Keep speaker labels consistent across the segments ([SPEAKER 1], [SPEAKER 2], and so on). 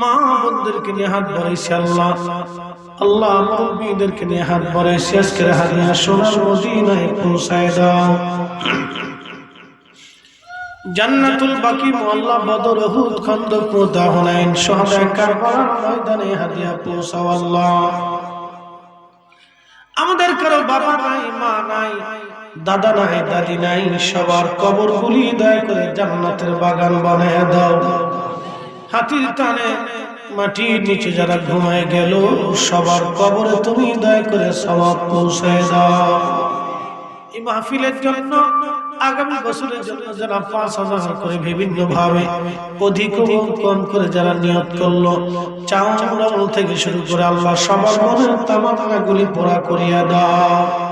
[SPEAKER 1] মা বোনদেরকে নিয়ে হাত আল্লাহ আল্লাহ মুরব্বীদেরকে নিয়ে হাত বাড়াইছি আজকের হাদিয়া সোনার মদিনায় পৌঁছায় দাও। জান্নাতুল বাকি মোল্লা বদর হুদ খন্দক মুদাহনাইন সোহাদা কারবালার ময়দানে হাদিয়া পৌঁছাও আল্লাহ। আমাদের কারও বাবা নাই, মা নাই, দাদা নাই, দাদি নাই, সবার কবর গুলি দয়া করে জান্নাতের বাগান বানায় দাও। হাতির টানে মাটির নিচে যারা ঘুমায় গেল, সবার কবরে তুমি দয়া করে সবাব পৌঁছায় দাও। এই মাহফিলের জন্য করে কম করে যারা নিয়ত করল থেকে শুরু করে আল্লাহ সবার মনের তামাতা গুলি পোড়া করিয়া দাও।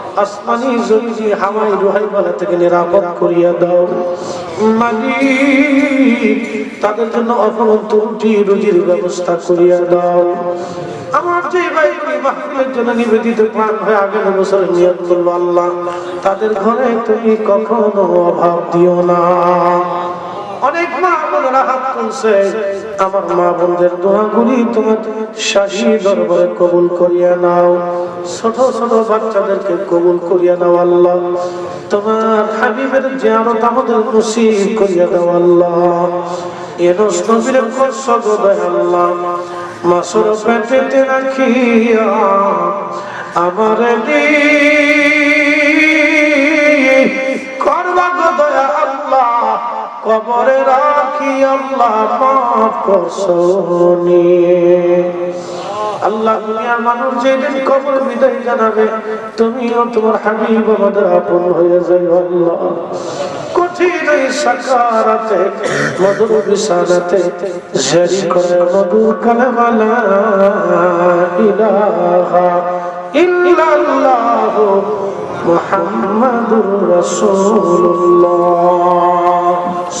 [SPEAKER 1] আসমানি জমিজি হাওয়াই রুহাই বালা থেকে নিরাপদ করিয়া দাও। মালিক, তাদের জন্য অপরন্ত রুটি, রুজির ব্যবস্থা করিয়া দাও। আমার যে ভাইগুলি মাহফিলের জন্য নিবেদিত প্রাণ হয়ে আগের বছর নিয়ত করল আল্লাহ, তাদের ঘরে তুমি কখনো অভাব দিও না। অনেক মা বোনেরা হাত তুলছে। আমার মা বোনদের দোয়াগুলি তোমার শাহী দরবারে কবুল করিয়া নাও। ছোট ছোট বাচ্চাদেরকে কবুল করিয়া নাও আল্লাহ। তোমার হাবিবের জিয়ারত আমাদের নসিব করিয়া দাও আল্লাহ। এনস নবীর কষ্ট গোদায় আল্লাহ। মাসুর পেটেতে রাখিয়া আমার করবা কবরে রাখি আল্লাহ মাফ করছনি আল্লাহ দুনিয়ার মানুষ যেদিন কবর বিদায় জানাবে, তুমিও তোমার হাবিব আমাদের আপন হয়ে যাই আল্লাহ। মুহাম্মাদুর রাসূলুল্লাহ।